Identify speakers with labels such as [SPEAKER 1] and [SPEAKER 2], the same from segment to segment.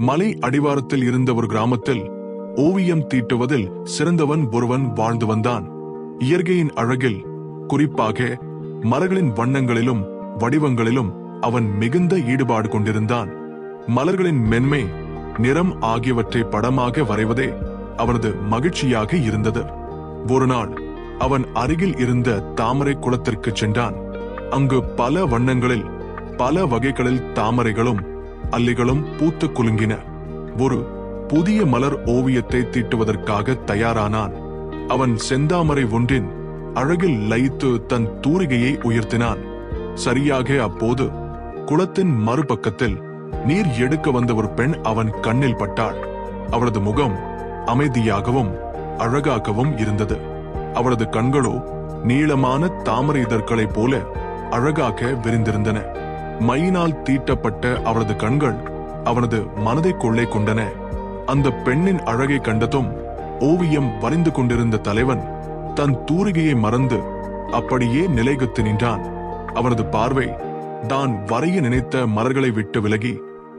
[SPEAKER 1] மலை அடிவாரத்தில் இருந்த ஒரு கிராமத்தில் ஓவியம் தீட்டுவதில் சிறந்தவன் ஒருவன் வாழ்ந்து வந்தான். இயற்கையின் அழகில் குறிப்பாக மலர்களின் வண்ணங்களிலும் வடிவங்களிலும் அவன் மிகுந்த ஈடுபாடு கொண்டிருந்தான். மலர்களின் மென்மை நிறம் ஆகியவற்றை படமாக வரைவதே அவனது மகிழ்ச்சியாக இருந்தது. ஒரு நாள் அவன் அருகில் இருந்த தாமரை குளத்திற்கு சென்றான். அங்கு பல வண்ணங்களில் பல வகைகளில் தாமரைகளும் அல்லிகளும் பூத்து குலுங்கின. ஒரு புதிய மலர் ஓவியத்தை தீட்டுவதற்காக தயாரானான். அவன் செந்தாமரை ஒன்றின் அழகில் லயித்து தன் தூரிகையை உயர்த்தினான். சரியாக அப்போது குளத்தின் மறுபக்கத்தில் நீர் எடுக்க வந்த ஒரு பெண் அவன் கண்ணில் பட்டாள். அவளது முகம் அமைதியாகவும் அழகாகவும் இருந்தது. அவளது கண்களோ நீளமான தாமரை இதழ்களைப் போல அழகாக விரிந்திருந்தன. மையினால் தீட்டப்பட்ட அவளது கண்கள் அவனது மனதை கொள்ளை கொண்டன. அந்த பெண்ணின் அழகை கண்டதும் ஓவியம் வரைந்து கொண்டிருந்த தலைவன் தன் தூரிகையை மறந்து அப்படியே நிலைகுத்து நின்றான். அவனது பார்வை தான் வரைய நினைத்த மலர்களை விட்டு விலகி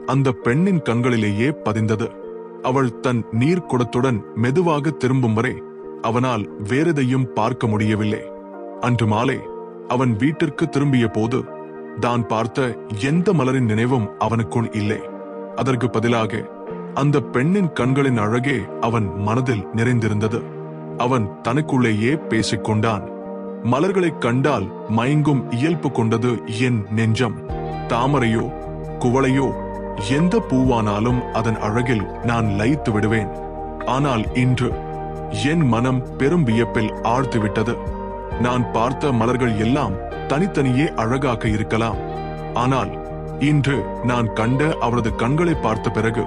[SPEAKER 1] அந்த பெண்ணின் கண்களிலேயே பதிந்தது. அவள் தன் நீர் குடத்துடன் மெதுவாக திரும்பும் வரை அவனால் வேறெதையும் பார்க்க முடியவில்லை. அன்று மாலை அவன் வீட்டிற்கு திரும்பிய போது தான் பார்த்த எந்த மலரின் நினைவும் அவனுக்குள் இல்லை. அதற்கு பதிலாக அந்த பெண்ணின் கண்களின் அழகே அவன் மனதில் நிறைந்திருந்தது. அவன் தனக்குள்ளேயே பேசிக் கொண்டான். மலர்களைக் கண்டால் மயங்கும் இயல்பு கொண்டது என் நெஞ்சம். தாமரையோ குவளையோ எந்த பூவானாலும் அதன் அழகில் நான் லயித்து விடுவேன். ஆனால் இன்று என் மனம் பெரும் வியப்பில் ஆழ்த்துவிட்டது நான் பார்த்த மலர்கள் எல்லாம் தனித்தனியே அழகாக இருக்கலாம். ஆனால் இன்று நான் கண்ட அவரது கண்களை பார்த்த பிறகு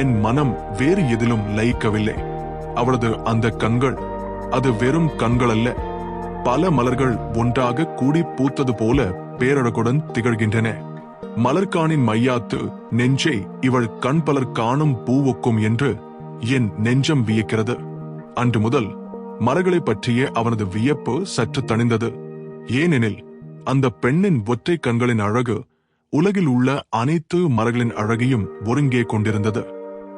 [SPEAKER 1] என் மனம் வேறு எதிலும் லயிக்கவில்லை. அவளது அந்த கண்கள் அது வெறும் கண்கள் அல்ல பல மலர்கள் ஒன்றாக கூடி பூத்தது போல பேரழகுடன் திகழ்கின்றன. மலர்கானின் மையாத்து நெஞ்சை இவள் கண் பலர் காணும் பூவுக்கும் என்று என் நெஞ்சம் வியக்கிறது. அன்று முதல் மலர்களை பற்றிய அவனது வியப்பு சற்று தணிந்தது. ஏனெனில் அந்த பெண்ணின் ஒற்றை கண்களின் அழகு உலகில் உள்ள அனைத்து மலர்களின் அழகையும் ஒருங்கே கொண்டிருந்தது.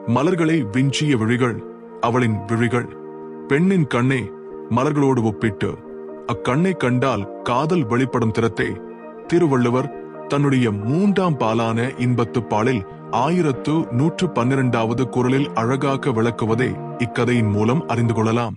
[SPEAKER 1] மலர்களை விஞ்சிய விழிகள் அவளின் விழிகள். பெண்ணின் கண்ணை மலர்களோடு ஒப்பிட்டு அக்கண்ணை கண்டால் காதல் வெளிப்படும் திறத்தை. திருவள்ளுவர் தன்னுடைய மூன்றாம் பாலான இன்பத்து பாலில் ஆயிரத்து நூற்று பன்னிரண்டாவது குரலில் அழகாக விளக்குவதை இக்கதையின் மூலம் அறிந்து கொள்ளலாம்.